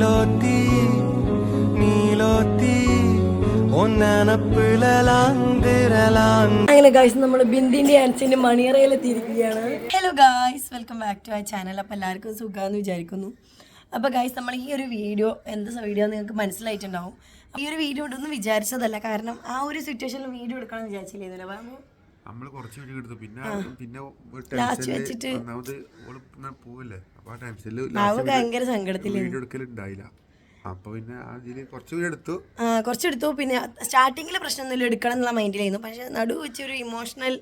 നീലോത്തി നീലോത്തി അങ്ങനെ ഗായ്സ് നമ്മൾ ബിന്ദിന്റെ ആൻസിന്റെ മണിയറയിലെത്തിയിരിക്കുകയാണ് hello guys welcome back to ആ ചാനൽ അപ്പോൾ എല്ലാവർക്കും സുഖമാണെന്ന് വിചാരിക്കുന്നു. അപ്പോൾ ഗായ്സ് നമ്മൾ ഈ ഒരു വീഡിയോ എന്താ വീഡിയോ നിങ്ങൾക്ക് മനസ്സിലായിട്ടുണ്ടാവും. ഈ ഒരു വീഡിയോ ഇടുന്നു വിചാരിച്ചതല്ല കാരണം ആ ഒരു സിറ്റുവേഷനിൽ വീഡിയോ എടുക്കണമെന്ന് വിചാരിച്ചില്ലേ ബാബു നമ്മൾ കുറച്ച് വീഡിയോ എടുത്തു. പിന്നെ പിന്നെ ഒരു വെച്ചിട്ട് ഒന്നാമത് പോവില്ലേ? അപ്പൊ ആ ഭയങ്കര സങ്കടത്തിൽ വീഡിയോ എടുക്കലുണ്ടായില്ല. അപ്പൊ പിന്നെ അതിൽ കുറച്ച് വീഡിയോ എടുത്തു. ആ, കുറച്ചെടുത്തു പിന്നെ സ്റ്റാർട്ടിങ്ങിൽ പ്രശ്നമൊന്നുമില്ല. എടുക്കണം എന്നുള്ള മൈൻഡിലായിരുന്നു പക്ഷെ നടു വെച്ചൊരു ഇമോഷണൽ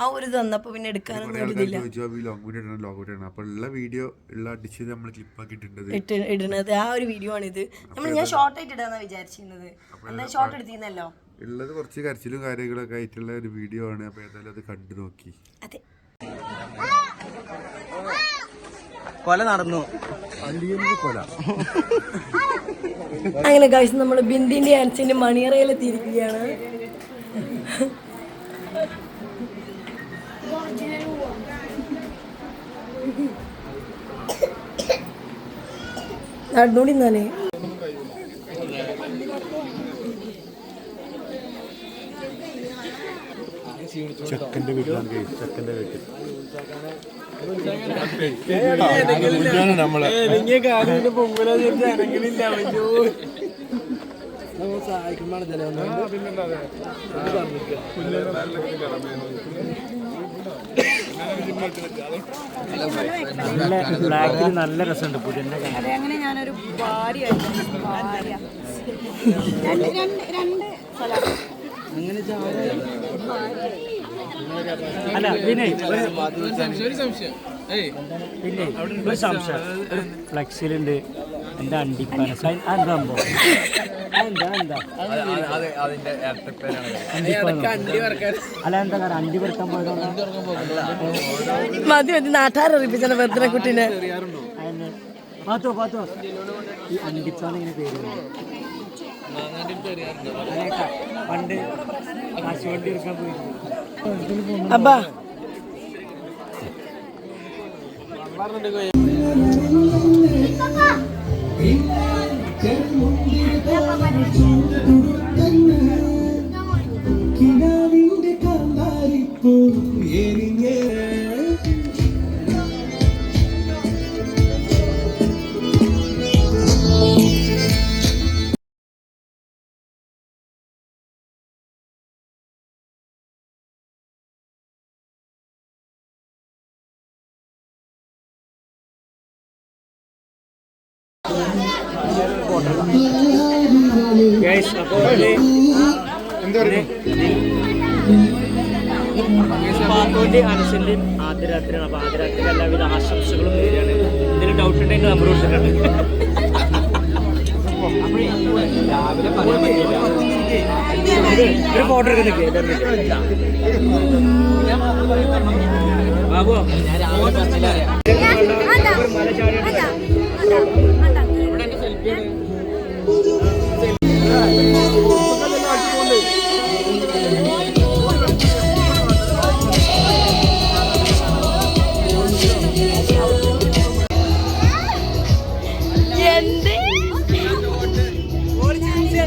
ആ ഒരു ഇത് വന്നപ്പോൾ പിന്നെ എടുക്കാനൊന്നും ഒരു ലോങ് വീഡിയോ ഇടണം? ലോങ് വീഡിയോ ഇടണം? അപ്പോൾ ഉള്ള വീഡിയോ ഉള്ള നമ്മൾ ഇടുന്നത് ആ ഒരു വീഡിയോ ആണിത്. നമ്മൾ ഞാൻ ഷോർട്ട് ആയിട്ട് ഇടാന്നാ വിചാരിച്ചിരുന്നത്. എന്താ ഷോർട്ട് എടുത്തിരുന്നല്ലോ? ഉള്ളത് കുറച്ച് കരച്ചിലും കാര്യങ്ങളൊക്കെ ആയിട്ടുള്ള ഒരു വീഡിയോ ആണ്. അപ്പൊ ഏതായാലും അത് കണ്ടു നോക്കി. കൊല നടന്നു. കൊല. അങ്ങനെ ഗൈസ് നമ്മൾ ബിന്ദിന്റെ ആൻസിന്റെ മണിയറയിലെത്തിയിരിക്കുകയാണ് നടന്നോടി എന്നാലേ ചെക്കന്റെ വീട്ടിലാണ് കേസ് ചെക്കന്റെ വീട്ടിൽ. നമ്മൾ. ബ്ലാക്കിൽ നല്ല രസമുണ്ട് പുതിയ അതെ അങ്ങനെ ഞാനൊരു ഭാര്യ രണ്ട് രണ്ട് രണ്ട് സ്ഥലം അല്ല പിന്നെ പിന്നെ ഒരു സംശയം. ഒരു ഫ്ലെക്സിലുണ്ട്. എന്റെ അണ്ടിപ്പാന അതെന്താ സംഭവം എന്താ അല്ല എന്താ കാരണം അണ്ടി പെറുക്കാൻ പോയതുകൊണ്ട് മതി മതി നാട്ടാരറിയിപ്പിച്ചാണ് വെറുതെ കുട്ടീനെ. പാത്തോ പാത്തോ. ഈ ഇങ്ങനെ പേര് പണ്ട് കാശുവണ്ടി എടുക്കാൻ പോയിരുന്നു അബ്ബാ കിനാവിന്റെ കാന്താരിപ്പൂ എരിഞ്ഞേ ഗൈസ് അപ്പോൾ പാത്തോന്റെ അനസിന്റെ ആദ്യ രാത്രിയാണ് അപ്പൊ ആദ്യ രാത്രി എല്ലാവിധ ആശംസകളും നേരെയാണ് എന്തെങ്കിലും ഡൗട്ട് ഉണ്ടെങ്കിൽ നമ്പർ കൊടുത്തിട്ടുണ്ട്. ഒരു ഫോട്ടോ എടുക്കുന്നില്ലേ ബാബു.